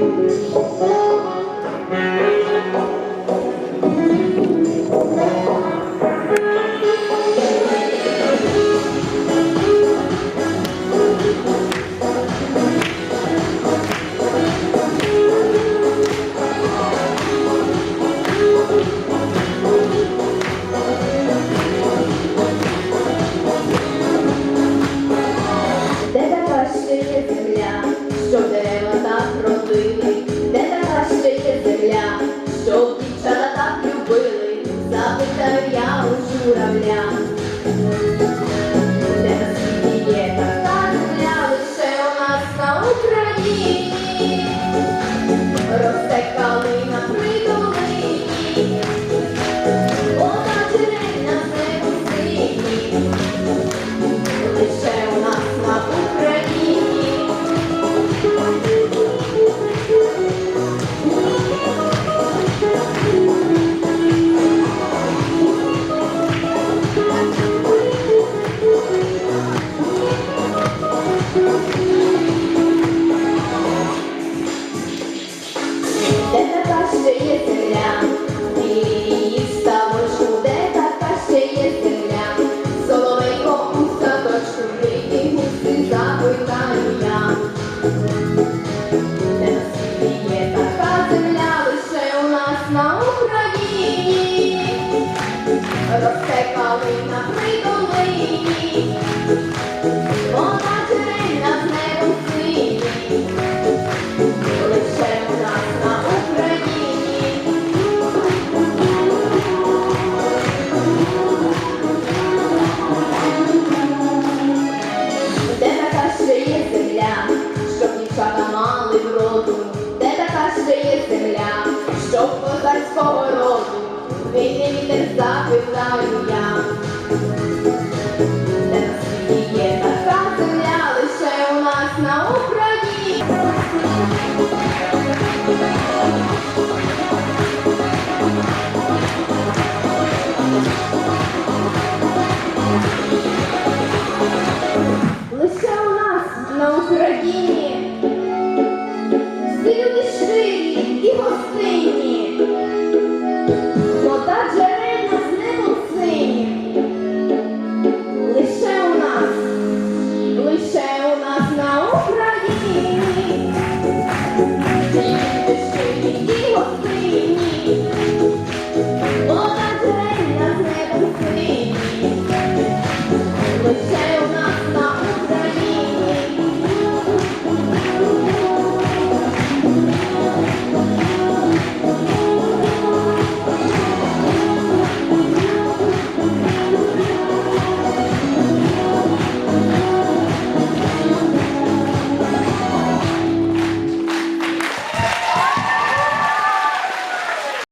Música down. на Україні, розтекали на придолині. повороту, вийде вітер, запитаю я.